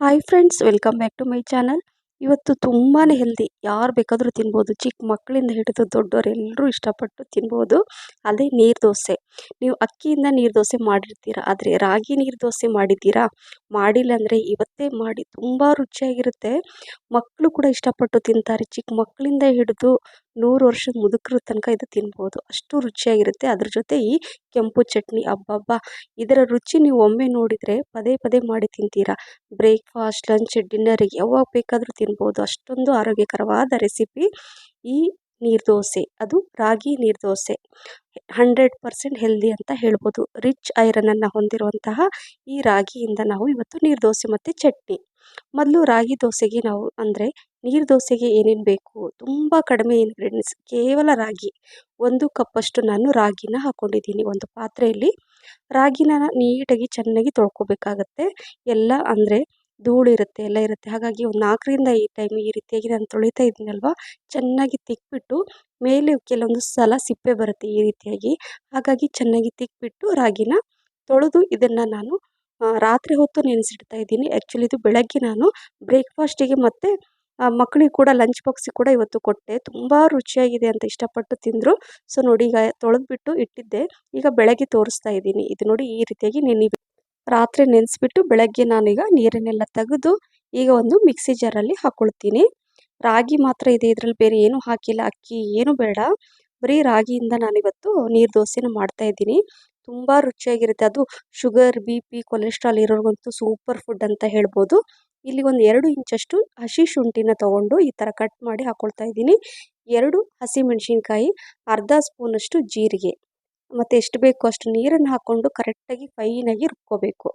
Hi friends welcome back to my channel ಇವತ್ತು ತುಂಬಾ healthy ಯಾರು ಬೇಕಾದರೂ ತಿನ್ಬೋದು. ಚಿಕ್ಕ ಮಕ್ಕಳಿಂದ ಹಿಡಿದು ದೊಡ್ಡವರು ಎಲ್ಲರೂ ಇಷ್ಟಪಟ್ಟು ತಿನ್ಬೋದು. ಅದೇ ನೀರು ದೋಸೆ. ನೀವು ಅಕ್ಕಿಯಿಂದ ನೀರು ದೋಸೆ ಮಾಡಿರ್ತೀರ, ಆದರೆ ರಾಗಿ ನೀರು ದೋಸೆ ಮಾಡಿದ್ದೀರಾ? ಮಾಡಿಲ್ಲ ಅಂದರೆ ಇವತ್ತೇ ಮಾಡಿ, ತುಂಬ ರುಚಿಯಾಗಿರುತ್ತೆ. ಮಕ್ಕಳು ಕೂಡ ಇಷ್ಟಪಟ್ಟು ತಿಂತಾರೆ ಚಿಕ್ಕ ಮಕ್ಕಳಿಂದ ಹಿಡಿದು ನೂರು ವರ್ಷದ ಮುದುಕರ ತನಕ ಇದು ತಿನ್ಬೋದು. ಅಷ್ಟು ರುಚಿಯಾಗಿರುತ್ತೆ. ಅದ್ರ ಜೊತೆ ಈ ಕೆಂಪು ಚಟ್ನಿ, ಅಬ್ಬಬ್ಬ, ಇದರ ರುಚಿ ನೀವು ಒಮ್ಮೆ ನೋಡಿದರೆ ಪದೇ ಪದೇ ಮಾಡಿ ತಿಂತೀರಾ. ಬ್ರೇಕ್ಫಾಸ್ಟ್, ಲಂಚ್ ಡಿನ್ನರಿಗೆ ಯಾವಾಗ ಬೇಕಾದರೂ ತಿನ್ಬೋದು. ಅಷ್ಟೊಂದು ಆರೋಗ್ಯಕರವಾದ ರೆಸಿಪಿ ಈ ನೀರು ದೋಸೆ ಅದು ರಾಗಿ ನೀರ್ದೋಸೆ. ಹಂಡ್ರೆಡ್ ಪರ್ಸೆಂಟ್ ಹೆಲ್ದಿ ಅಂತ ಹೇಳ್ಬೋದು. ರಿಚ್ ಐರನನ್ನು ಹೊಂದಿರುವಂತಹ ಈ ರಾಗಿಯಿಂದ ನಾವು ಇವತ್ತು ನೀರ್ದೋಸೆ ಮತ್ತು ಚಟ್ನಿ. ಮೊದಲು ರಾಗಿ ದೋಸೆಗೆ ನಾವು ಅಂದರೆ ನೀರು ದೋಸೆಗೆ ಏನೇನು ಬೇಕು? ತುಂಬ ಕಡಿಮೆ ಇಂಗ್ರೀಡಿಯೆಂಟ್ಸ್ ಕೇವಲ ರಾಗಿ. ಒಂದು ಕಪ್ಪಷ್ಟು ನಾನು ರಾಗಿನ ಹಾಕ್ಕೊಂಡಿದ್ದೀನಿ ಒಂದು ಪಾತ್ರೆಯಲ್ಲಿ ರಾಗಿನ ನೀಟಾಗಿ ಚೆನ್ನಾಗಿ ತೊಳ್ಕೊಬೇಕಾಗತ್ತೆ. ಎಲ್ಲ ಅಂದರೆ ಧೂಳು ಇರುತ್ತೆ ಎಲ್ಲ ಇರುತ್ತೆ. ಹಾಗಾಗಿ ಒಂದು ನಾಲ್ಕರಿಂದ ಐದು ಟೈಮ್ ಈ ರೀತಿಯಾಗಿ ನಾನು ತೊಳಿತಾ ಇದ್ದೀನಲ್ವ ಚೆನ್ನಾಗಿ ತಿಕ್ಬಿಟ್ಟು ಮೇಲೆ ಕೆಲವೊಂದು ಸಲ ಸಿಪ್ಪೆ ಬರುತ್ತೆ ಈ ರೀತಿಯಾಗಿ. ಹಾಗಾಗಿ ಚೆನ್ನಾಗಿ ತಿಕ್ಬಿಟ್ಟು ರಾಗಿನ ತೊಳೆದು ಇದನ್ನು ನಾನು ರಾತ್ರಿ ಹೊತ್ತು ನೆನೆಸಿಡ್ತಾ ಇದ್ದೀನಿ. ಆ್ಯಕ್ಚುಲಿ ಇದು ಬೆಳಗ್ಗೆ ನಾನು ಬ್ರೇಕ್ಫಾಸ್ಟಿಗೆ ಮತ್ತು ಮಕ್ಕಳಿಗೆ ಕೂಡ ಲಂಚ್ ಬಾಕ್ಸಿಗೆ ಕೂಡ ಇವತ್ತು ಕೊಟ್ಟೆ. ತುಂಬ ರುಚಿಯಾಗಿದೆ ಅಂತ ಇಷ್ಟಪಟ್ಟು ತಿಂದರು. ಸೊ ನೋಡಿ ಈಗ ತೊಳೆದ್ಬಿಟ್ಟು ಇಟ್ಟಿದ್ದೆ. ಈಗ ಬೆಳಗ್ಗೆ ತೋರಿಸ್ತಾ ಇದ್ದೀನಿ. ಇದು ನೋಡಿ ಈ ರೀತಿಯಾಗಿ ನೆನೆ ರಾತ್ರಿ ನೆನೆಸ್ಬಿಟ್ಟು ಬೆಳಗ್ಗೆ ನಾನೀಗ ನೀರನ್ನೆಲ್ಲ ತೆಗೆದು ಈಗ ಒಂದು ಮಿಕ್ಸಿ ಜಾರಲ್ಲಿ ಹಾಕ್ಕೊಳ್ತೀನಿ ರಾಗಿ ಮಾತ್ರ ಇದೆ, ಇದರಲ್ಲಿ ಬೇರೆ ಏನು ಹಾಕಿಲ್ಲ. ಅಕ್ಕಿ ಏನು ಬೇಡ. ಬರೀ ರಾಗಿಯಿಂದ ನಾನಿವತ್ತು ನೀರು ದೋಸೆನ ಮಾಡ್ತಾ ಇದ್ದೀನಿ. ತುಂಬ ರುಚಿಯಾಗಿರುತ್ತೆ. ಅದು ಶುಗರ್, ಬಿ ಪಿ, ಕೊಲೆಸ್ಟ್ರಾಲ್ ಇರೋರಿಗಂತೂ ಸೂಪರ್ ಫುಡ್ ಅಂತ ಹೇಳ್ಬೋದು. ಇಲ್ಲಿ ಒಂದು ಎರಡು ಇಂಚಷ್ಟು ಹಸಿ ಶುಂಠಿನ ತೊಗೊಂಡು ಈ ಥರ ಕಟ್ ಮಾಡಿ ಹಾಕ್ಕೊಳ್ತಾ ಇದ್ದೀನಿ. ಎರಡು ಹಸಿಮೆಣಸಿನ್ಕಾಯಿ ಅರ್ಧ ಸ್ಪೂನಷ್ಟು ಜೀರಿಗೆ. ಮತ್ತು ಎಷ್ಟು ಬೇಕೋ ಅಷ್ಟು ನೀರನ್ನು ಹಾಕ್ಕೊಂಡು ಕರೆಕ್ಟಾಗಿ ಫೈನಾಗಿ ರುಬ್ಕೋಬೇಕು.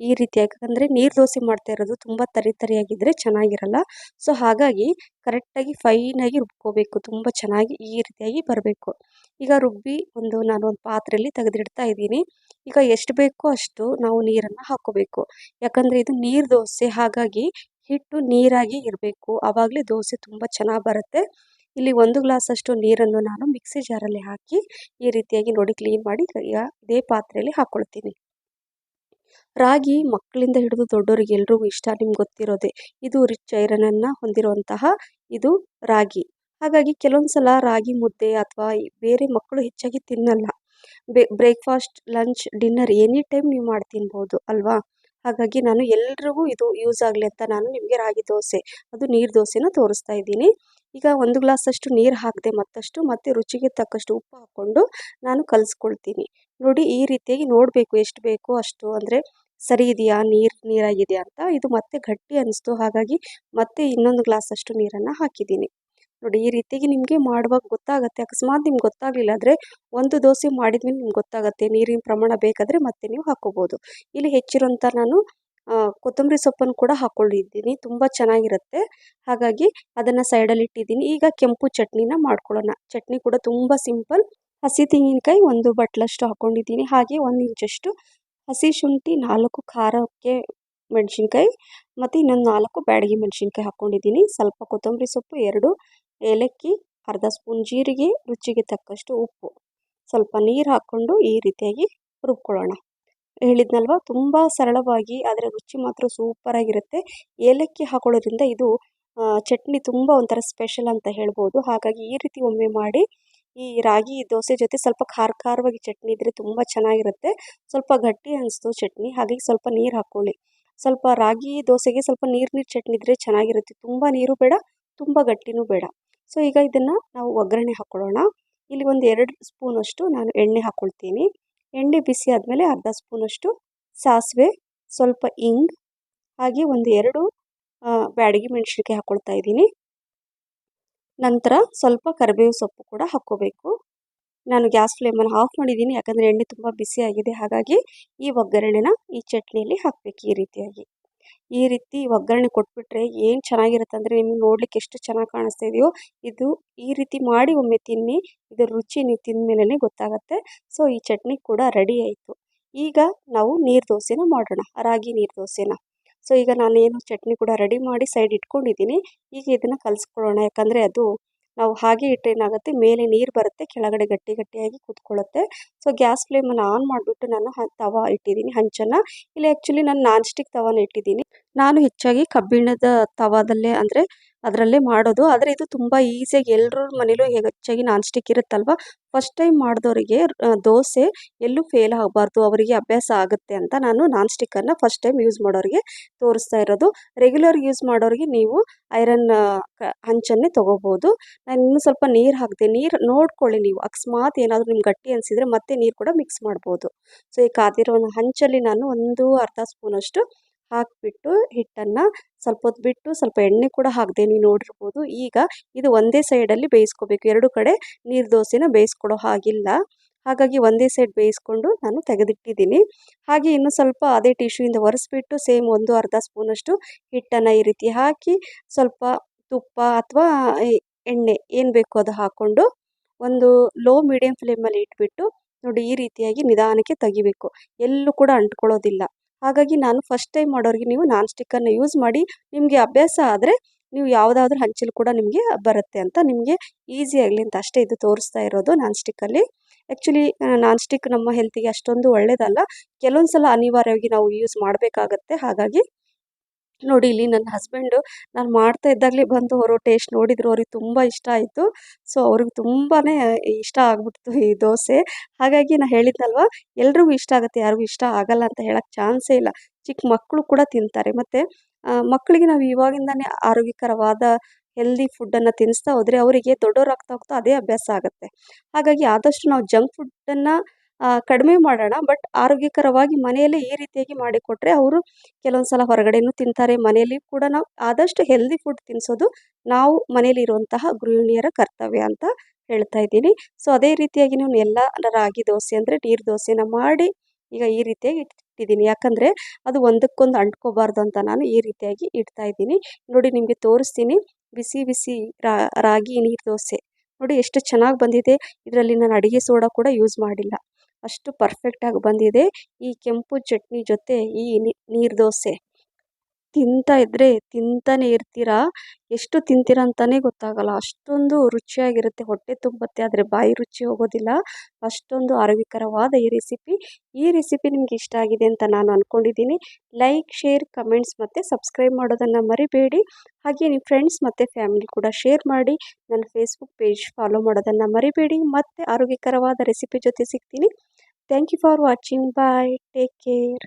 ಈ ರೀತಿಯಾಗಿ ಯಾಕಂದರೆ ನೀರು ದೋಸೆ ಮಾಡ್ತಾ ಇರೋದು ತುಂಬ ತರಿ ತರಿಯಾಗಿದ್ದರೆ ಚೆನ್ನಾಗಿರಲ್ಲ. ಸೊ ಹಾಗಾಗಿ ಕರೆಕ್ಟಾಗಿ ಫೈನಾಗಿ ರುಬ್ಕೋಬೇಕು. ತುಂಬ ಚೆನ್ನಾಗಿ ಈ ರೀತಿಯಾಗಿ ಬರಬೇಕು. ಈಗ ರುಬ್ಬಿ ಒಂದು ನಾನು ಒಂದು ಪಾತ್ರೆಯಲ್ಲಿ ತೆಗೆದಿಡ್ತಾ ಇದ್ದೀನಿ. ಈಗ ಎಷ್ಟು ಬೇಕೋ ಅಷ್ಟು ನಾವು ನೀರನ್ನು ಹಾಕ್ಕೋಬೇಕು ಯಾಕಂದರೆ ಇದು ನೀರು ದೋಸೆ, ಹಾಗಾಗಿ ಹಿಟ್ಟು ನೀರಾಗಿ ಇರಬೇಕು. ಆವಾಗಲೇ ದೋಸೆ ತುಂಬ ಚೆನ್ನಾಗಿ ಬರುತ್ತೆ. ಇಲ್ಲಿ ಒಂದು ಗ್ಲಾಸಷ್ಟು ನೀರನ್ನು ನಾನು ಮಿಕ್ಸಿ ಜಾರಲ್ಲಿ ಹಾಕಿ ಈ ರೀತಿಯಾಗಿ ನೋಡಿ ಕ್ಲೀನ್ ಮಾಡಿ ಇದೇ ಪಾತ್ರೆಯಲ್ಲಿ ಹಾಕ್ಕೊಳ್ತೀನಿ ರಾಗಿ ಮಕ್ಕಳಿಂದ ಹಿಡಿದು ದೊಡ್ಡವರಿಗೆ ಎಲ್ರಿಗೂ ಇಷ್ಟ, ನಿಮ್ಗೆ ಗೊತ್ತಿರೋದೆ. ಇದು ರಿಚ್ ಐರನನ್ನು ಹೊಂದಿರುವಂತಹ ಇದು ರಾಗಿ. ಹಾಗಾಗಿ ಕೆಲವೊಂದು ಸಲ ರಾಗಿ ಮುದ್ದೆ ಅಥವಾ ಬೇರೆ ಮಕ್ಕಳು ಹೆಚ್ಚಾಗಿ ತಿನ್ನಲ್ಲ. Breakfast lunch dinner any time ನೀವು ಮಾಡಿ ತಿನ್ಬೋದು, ಅಲ್ವಾ? ಹಾಗಾಗಿ ನಾನು ಎಲ್ರಿಗೂ ಇದು ಯೂಸ್ ಆಗಲಿ ಅಂತ ನಾನು ನಿಮಗೆ ರಾಗಿ ದೋಸೆ, ಅದು ನೀರು ದೋಸೆನ ತೋರಿಸ್ತಾ ಇದ್ದೀನಿ. ಈಗ ಒಂದು ಗ್ಲಾಸಷ್ಟು ನೀರು ಹಾಕಿದೆ ಮತ್ತಷ್ಟು ಮತ್ತು ರುಚಿಗೆ ತಕ್ಕಷ್ಟು ಉಪ್ಪು ಹಾಕ್ಕೊಂಡು ನಾನು ಕಲಿಸ್ಕೊಳ್ತೀನಿ. ನೋಡಿ ಈ ರೀತಿಯಾಗಿ ನೋಡಬೇಕು ಎಷ್ಟು ಬೇಕು ಅಷ್ಟು, ಅಂದರೆ ಸರಿ ಇದೆಯಾ, ನೀರು, ನೀರಾಗಿದೆಯಾ ಅಂತ ಇದು ಮತ್ತೆ ಗಟ್ಟಿ ಅನ್ನಿಸ್ತು ಹಾಗಾಗಿ ಮತ್ತೆ ಇನ್ನೊಂದು ಗ್ಲಾಸಷ್ಟು ನೀರನ್ನು ಹಾಕಿದ್ದೀನಿ. ನೋಡಿ, ಈ ರೀತಿಗೆ ನಿಮಗೆ ಮಾಡುವಾಗ ಗೊತ್ತಾಗುತ್ತೆ. ಅಕಸ್ಮಾತ್ ನಿಮ್ಗೆ ಗೊತ್ತಾಗಲಿಲ್ಲ ಅಂದರೆ ಒಂದು ದೋಸೆ ಮಾಡಿದ್ಮೇಲೆ ನಿಮ್ಗೆ ಗೊತ್ತಾಗುತ್ತೆ. ನೀರಿನ ಪ್ರಮಾಣ ಬೇಕಾದರೆ ಮತ್ತೆ ನೀವು ಹಾಕ್ಕೋಬೋದು ಇಲ್ಲಿ ಹೆಚ್ಚಿರುವಂಥ ನಾನು ಕೊತ್ತಂಬರಿ ಸೊಪ್ಪನ್ನು ಕೂಡ ಹಾಕ್ಕೊಂಡಿದ್ದೀನಿ ತುಂಬ ಚೆನ್ನಾಗಿರುತ್ತೆ. ಹಾಗಾಗಿ ಅದನ್ನು ಸೈಡಲ್ಲಿ ಇಟ್ಟಿದ್ದೀನಿ. ಈಗ ಕೆಂಪು ಚಟ್ನಿನ ಮಾಡ್ಕೊಳ್ಳೋಣ. ಚಟ್ನಿ ಕೂಡ ತುಂಬ ಸಿಂಪಲ್. ಹಸಿ ತೆಂಗಿನಕಾಯಿ ಒಂದು ಬಟ್ಲಷ್ಟು ಹಾಕ್ಕೊಂಡಿದ್ದೀನಿ ಹಾಗೆ ಒಂದು ಇಂಚಷ್ಟು ಹಸಿ ಶುಂಠಿ ನಾಲ್ಕು ಖಾರಕ್ಕೆ ಮೆಣಸಿನ್ಕಾಯಿ. ಮತ್ತು ಇನ್ನೊಂದು ನಾಲ್ಕು ಬ್ಯಾಡಗಿ ಮೆಣಸಿನ್ಕಾಯಿ ಹಾಕ್ಕೊಂಡಿದ್ದೀನಿ ಸ್ವಲ್ಪ ಕೊತ್ತಂಬರಿ ಸೊಪ್ಪು, ಎರಡು ಏಲಕ್ಕಿ, ಅರ್ಧ ಸ್ಪೂನ್ ಜೀರಿಗೆ, ರುಚಿಗೆ ತಕ್ಕಷ್ಟು ಉಪ್ಪು. ಸ್ವಲ್ಪ ನೀರು ಹಾಕ್ಕೊಂಡು ಈ ರೀತಿಯಾಗಿ ರುಬ್ಕೊಳ್ಳೋಣ. ಹೇಳಿದ್ನಲ್ವ, ತುಂಬ ಸರಳವಾಗಿ, ಆದರೆ ರುಚಿ ಮಾತ್ರ ಸೂಪರಾಗಿರುತ್ತೆ ಏಲಕ್ಕಿ ಹಾಕೊಳ್ಳೋದ್ರಿಂದ ಇದು ಚಟ್ನಿ ತುಂಬ ಒಂಥರ ಸ್ಪೆಷಲ್ ಅಂತ ಹೇಳ್ಬೋದು. ಹಾಗಾಗಿ ಈ ರೀತಿ ಒಮ್ಮೆ ಮಾಡಿ, ಈ ರಾಗಿ ದೋಸೆ ಜೊತೆ ಸ್ವಲ್ಪ ಖಾರ ಖಾರವಾಗಿ ಚಟ್ನಿ ಇದ್ದರೆ ತುಂಬ ಚೆನ್ನಾಗಿರುತ್ತೆ. ಸ್ವಲ್ಪ ಗಟ್ಟಿ ಅನಿಸ್ತು ಚಟ್ನಿ, ಹಾಗಾಗಿ ಸ್ವಲ್ಪ ನೀರು ಹಾಕ್ಕೊಳ್ಳಿ ಸ್ವಲ್ಪ ರಾಗಿ ದೋಸೆಗೆ ಸ್ವಲ್ಪ ನೀರು ನೀರು ಚಟ್ನಿ ಇದ್ದರೆ ಚೆನ್ನಾಗಿರುತ್ತೆ. ತುಂಬ ನೀರು ಬೇಡ, ತುಂಬ ಗಟ್ಟಿನೂ ಬೇಡ. ಸೊ ಈಗ ಇದನ್ನು ನಾವು ಒಗ್ಗರಣೆ ಹಾಕ್ಕೊಳ್ಳೋಣ ಇಲ್ಲಿ ಒಂದು ಎರಡು ಸ್ಪೂನಷ್ಟು ನಾನು ಎಣ್ಣೆ ಹಾಕ್ಕೊಳ್ತೀನಿ ಎಣ್ಣೆ ಬಿಸಿ ಆದಮೇಲೆ ಅರ್ಧ ಸ್ಪೂನಷ್ಟು ಸಾಸಿವೆ, ಸ್ವಲ್ಪ ಇಂಗ್, ಹಾಗೆ ಒಂದು ಎರಡು ಬ್ಯಾಡಗಿ ಮೆಣಸಿನ್ಕಾಯಿ ಹಾಕ್ಕೊಳ್ತಾ ಇದ್ದೀನಿ. ನಂತರ ಸ್ವಲ್ಪ ಕರಿಬೇವು ಸೊಪ್ಪು ಕೂಡ ಹಾಕ್ಕೋಬೇಕು. ನಾನು ಗ್ಯಾಸ್ ಫ್ಲೇಮನ್ನು ಆಫ್ ಮಾಡಿದ್ದೀನಿ. ಯಾಕಂದರೆ ಎಣ್ಣೆ ತುಂಬ ಬಿಸಿಯಾಗಿದೆ ಹಾಗಾಗಿ ಈ ಒಗ್ಗರಣೆನ ಈ ಚಟ್ನಿಯಲ್ಲಿ ಹಾಕಬೇಕು ಈ ರೀತಿಯಾಗಿ. ಈ ರೀತಿ ಒಗ್ಗರಣೆ ಕೊಟ್ಬಿಟ್ರೆ ಏನು ಚೆನ್ನಾಗಿರುತ್ತೆ ಅಂದರೆ ನಿಮ್ಗೆ ನೋಡ್ಲಿಕ್ಕೆ ಎಷ್ಟು ಚೆನ್ನಾಗಿ ಕಾಣಿಸ್ತಾ ಇದೆಯೋ ಇದು ಈ ರೀತಿ ಮಾಡಿ ಒಮ್ಮೆ ತಿನ್ನಿ. ಇದರ ರುಚಿ ನೀವು ತಿಂದ ಮೇಲೆ ಗೊತ್ತಾಗುತ್ತೆ. ಸೊ, ಈ ಚಟ್ನಿ ಕೂಡ ರೆಡಿ ಆಯಿತು. ಈಗ ನಾವು ನೀರು ದೋಸೆನ ಮಾಡೋಣ. ರಾಗಿ ನೀರು ದೋಸೆನ. ಸೊ, ಈಗ ನಾನೇನು ಚಟ್ನಿ ಕೂಡ ರೆಡಿ ಮಾಡಿ ಸೈಡ್ ಇಟ್ಕೊಂಡಿದ್ದೀನಿ. ಈಗ ಇದನ್ನು ಕಲಿಸ್ಕೊಳ್ಳೋಣ. ಯಾಕಂದರೆ ಅದು ನಾವು ಹಾಗೆ ಇಟ್ಟರೆ ಏನಾಗುತ್ತೆ? ಮೇಲೆ ನೀರು ಬರುತ್ತೆ, ಕೆಳಗಡೆ ಗಟ್ಟಿ ಗಟ್ಟಿಯಾಗಿ ಕೂತ್ಕೊಳ್ಳುತ್ತೆ. ಸೊ ಗ್ಯಾಸ್ ಫ್ಲೇಮನ್ನು ಆನ್ ಮಾಡಿಬಿಟ್ಟು ನಾನು ತವ ಇಟ್ಟಿದ್ದೀನಿ, ಹಂಚನ್ನು. ಇಲ್ಲಿ ಆ್ಯಕ್ಚುಲಿ ನಾನು ನಾನ್ ಸ್ಟಿಕ್ ತವಾನ ಇಟ್ಟಿದ್ದೀನಿ. ನಾನು ಹೆಚ್ಚಾಗಿ ಕಬ್ಬಿಣದ ತವಾದಲ್ಲೇ ಅಂದರೆ ಅದರಲ್ಲೇ ಮಾಡೋದು. ಆದರೆ ಇದು ತುಂಬ ಈಸಿಯಾಗಿ ಎಲ್ಲರ ಮನೇಲೂ ಹೆಚ್ಚಾಗಿ ನಾನ್ ಸ್ಟಿಕ್ ಇರುತ್ತಲ್ವ ಫಸ್ಟ್ ಟೈಮ್ ಮಾಡಿದವರಿಗೆ ದೋಸೆ ಎಲ್ಲೂ ಫೇಲ್ ಆಗಬಾರ್ದು. ಅವರಿಗೆ ಅಭ್ಯಾಸ ಆಗುತ್ತೆ ಅಂತ ನಾನು ನಾನ್ ಸ್ಟಿಕ್ಕನ್ನು ಫಸ್ಟ್ ಟೈಮ್ ಯೂಸ್ ಮಾಡೋರಿಗೆ ತೋರಿಸ್ತಾ ಇರೋದು. ರೆಗ್ಯುಲರ್ ಯೂಸ್ ಮಾಡೋರಿಗೆ ನೀವು ಐರನ್ ಹಂಚನ್ನೇ ತೊಗೋಬೋದು. ನಾನು ಇನ್ನೂ ಸ್ವಲ್ಪ ನೀರು ಹಾಕಿದೆ. ನೀರು ನೋಡ್ಕೊಳ್ಳಿ ನೀವು. ಅಕಸ್ಮಾತ್ ಏನಾದರೂ ನಿಮ್ಗೆ ಗಟ್ಟಿ ಅನಿಸಿದರೆ ಮತ್ತೆ ನೀರು ಕೂಡ ಮಿಕ್ಸ್ ಮಾಡ್ಬೋದು. ಸೊ ಈ ಕಾದಿರೋ ಹಂಚಲ್ಲಿ ನಾನು ಒಂದು ಅರ್ಧ ಸ್ಪೂನಷ್ಟು ಹಾಕಿಬಿಟ್ಟು ಹಿಟ್ಟನ್ನು ಸ್ವಲ್ಪ ಹೊತ್ತು ಬಿಟ್ಟು ಸ್ವಲ್ಪ ಎಣ್ಣೆ ಕೂಡ ಹಾಕಿದೆ ನೀವು ನೋಡಿರ್ಬೋದು. ಈಗ ಇದು ಒಂದೇ ಸೈಡಲ್ಲಿ ಬೇಯಿಸ್ಕೋಬೇಕು. ಎರಡು ಕಡೆ ನೀರು ದೋಸೆನ ಬೇಯಿಸ್ಕೊಡೋ ಹಾಗಿಲ್ಲ. ಹಾಗಾಗಿ ಒಂದೇ ಸೈಡ್ ಬೇಯಿಸ್ಕೊಂಡು ನಾನು ತೆಗೆದಿಟ್ಟಿದ್ದೀನಿ. ಹಾಗೆ ಇನ್ನು ಸ್ವಲ್ಪ ಅದೇ ಟಿಶ್ಯೂಯಿಂದ ಒರೆಸ್ಬಿಟ್ಟು ಸೇಮ್ ಒಂದು ಅರ್ಧ ಸ್ಪೂನಷ್ಟು ಹಿಟ್ಟನ್ನು ಈ ರೀತಿ ಹಾಕಿ ಸ್ವಲ್ಪ ತುಪ್ಪ ಅಥವಾ ಎಣ್ಣೆ ಏನು ಬೇಕೋ ಅದು ಹಾಕ್ಕೊಂಡು ಒಂದು ಲೋ ಮೀಡಿಯಮ್ ಫ್ಲೇಮಲ್ಲಿ ಇಟ್ಬಿಟ್ಟು ನೋಡಿ ಈ ರೀತಿಯಾಗಿ ನಿಧಾನಕ್ಕೆ ತೆಗಿಬೇಕು. ಎಲ್ಲೂ ಕೂಡ ಅಂಟ್ಕೊಳ್ಳೋದಿಲ್ಲ. ಹಾಗಾಗಿ ನಾನು ಫಸ್ಟ್ ಟೈಮ್ ಮಾಡೋರಿಗೆ ನೀವು ನಾನ್ ಸ್ಟಿಕ್ಕನ್ನು ಯೂಸ್ ಮಾಡಿ, ನಿಮಗೆ ಅಭ್ಯಾಸ ಆದರೆ ನೀವು ಯಾವುದಾದ್ರೂ ಹಂಚಲು ಕೂಡ ನಿಮಗೆ ಬರುತ್ತೆ ಅಂತ ನಿಮಗೆ ಈಸಿ ಆಗಲಿ ಅಂತ ಅಷ್ಟೇ ಇದು ತೋರಿಸ್ತಾ ಇರೋದು ನಾನ್ ಸ್ಟಿಕ್ಕಲ್ಲಿ ಆ್ಯಕ್ಚುಲಿ ನಾನ್ ಸ್ಟಿಕ್ ನಮ್ಮ ಹೆಲ್ತಿಗೆ ಅಷ್ಟೊಂದು ಒಳ್ಳೆಯದಲ್ಲ ಕೆಲವೊಂದು ಸಲ ಅನಿವಾರ್ಯವಾಗಿ ನಾವು ಯೂಸ್ ಮಾಡಬೇಕಾಗತ್ತೆ. ಹಾಗಾಗಿ ನೋಡಿ ಇಲ್ಲಿ ನನ್ನ ಹಸ್ಬೆಂಡು ನಾನು ಮಾಡ್ತಾ ಇದ್ದಾಗಲೇ ಬಂದು ಅವರು ಟೇಸ್ಟ್ ನೋಡಿದರು, ಅವ್ರಿಗೆ ತುಂಬ ಇಷ್ಟ ಆಯಿತು. ಸೊ ಅವ್ರಿಗೆ ತುಂಬಾ ಇಷ್ಟ ಆಗ್ಬಿಡ್ತು ಈ ದೋಸೆ. ಹಾಗಾಗಿ ನಾನು ಹೇಳಿದ್ನಲ್ವ, ಎಲ್ರಿಗೂ ಇಷ್ಟ ಆಗುತ್ತೆ, ಯಾರಿಗೂ ಇಷ್ಟ ಆಗಲ್ಲ ಅಂತ ಹೇಳೋಕ್ಕೆ ಚಾನ್ಸೇ ಇಲ್ಲ. ಚಿಕ್ಕ ಮಕ್ಕಳು ಕೂಡ ತಿಂತಾರೆ. ಮತ್ತು ಮಕ್ಕಳಿಗೆ ನಾವು ಇವಾಗಿಂದನೇ ಆರೋಗ್ಯಕರವಾದ ಹೆಲ್ದಿ ಫುಡ್ಡನ್ನು ತಿನ್ನಿಸ್ತಾ ಹೋದರೆ ಅವರಿಗೆ ದೊಡ್ಡವರಾಗ್ತಾ ಹೋಗ್ತಾ ಅದೇ ಅಭ್ಯಾಸ ಆಗುತ್ತೆ. ಹಾಗಾಗಿ ಆದಷ್ಟು ನಾವು ಜಂಕ್ ಫುಡ್ಡನ್ನು ಕಡಿಮೆ ಮಾಡೋಣ, ಬಟ್ ಆರೋಗ್ಯಕರವಾಗಿ ಮನೆಯಲ್ಲೇ ಈ ರೀತಿಯಾಗಿ ಮಾಡಿಕೊಟ್ರೆ ಅವರು ಕೆಲವೊಂದು ಸಲ ಹೊರಗಡೆನೂ ತಿಂತಾರೆ, ಮನೆಯಲ್ಲಿ ಕೂಡ ನಾವು ಆದಷ್ಟು ಹೆಲ್ದಿ ಫುಡ್ ತಿನ್ನಿಸೋದು ನಾವು ಮನೆಯಲ್ಲಿರುವಂತಹ ಗೃಹಿಣಿಯರ ಕರ್ತವ್ಯ ಅಂತ ಹೇಳ್ತಾ ಇದ್ದೀನಿ. ಸೊ ಅದೇ ರೀತಿಯಾಗಿ ನಾನು ಎಲ್ಲ ರಾಗಿ ದೋಸೆ ಅಂದರೆ ನೀರು ದೋಸೆನ ಮಾಡಿ ಈಗ ಈ ರೀತಿಯಾಗಿ ಇಟ್ಟಿದ್ದೀನಿ. ಯಾಕಂದರೆ ಅದು ಒಂದಕ್ಕೊಂದು ಅಂಟ್ಕೋಬಾರ್ದು ಅಂತ ನಾನು ಈ ರೀತಿಯಾಗಿ ಇಡ್ತಾ ಇದ್ದೀನಿ. ನೋಡಿ, ನಿಮಗೆ ತೋರಿಸ್ತೀನಿ. ಬಿಸಿ ಬಿಸಿ ರಾಗಿ ನೀರು ದೋಸೆ. ನೋಡಿ, ಎಷ್ಟು ಚೆನ್ನಾಗಿ ಬಂದಿದೆ. ಇದರಲ್ಲಿ ನಾನು ಅಡುಗೆ ಸೋಡಾ ಕೂಡ ಯೂಸ್ ಮಾಡಿಲ್ಲ. ಅಷ್ಟು ಪರ್ಫೆಕ್ಟಾಗಿ ಬಂದಿದೆ. ಈ ಕೆಂಪು ಚಟ್ನಿ ಜೊತೆ ಈ ನೀರು ದೋಸೆ. ತಿಂತಾ ಇದ್ದರೆ ತಿಂತಾನೆ ಇರ್ತೀರಾ? ಎಷ್ಟು ತಿಂತೀರ ಅಂತಲೇ ಗೊತ್ತಾಗಲ್ಲ. ಅಷ್ಟೊಂದು ರುಚಿಯಾಗಿರುತ್ತೆ. ಹೊಟ್ಟೆ ತುಂಬುತ್ತೆ, ಆದರೆ ಬಾಯಿ ರುಚಿ ಹೋಗೋದಿಲ್ಲ. ಅಷ್ಟೊಂದು ಆರೋಗ್ಯಕರವಾದ ಈ ರೆಸಿಪಿ ಈ ರೆಸಿಪಿ ನಿಮ್ಗೆ ಇಷ್ಟ ಆಗಿದೆ ಅಂತ ನಾನು ಅಂದ್ಕೊಂಡಿದ್ದೀನಿ ಲೈಕ್ ಶೇರ್ ಕಮೆಂಟ್ಸ್ ಮತ್ತು ಸಬ್ಸ್ಕ್ರೈಬ್ ಮಾಡೋದನ್ನು ಮರಿಬೇಡಿ. ಹಾಗೆ ನಿಮ್ಮ ಫ್ರೆಂಡ್ಸ್ ಮತ್ತು ಫ್ಯಾಮಿಲಿ ಕೂಡ ಶೇರ್ ಮಾಡಿ. ನನ್ನ ಫೇಸ್ಬುಕ್ ಪೇಜ್ ಫಾಲೋ ಮಾಡೋದನ್ನು ಮರಿಬೇಡಿ. ಮತ್ತು ಆರೋಗ್ಯಕರವಾದ ರೆಸಿಪಿ ಜೊತೆ ಸಿಗ್ತೀನಿ. Thank you for watching. Bye. Take care.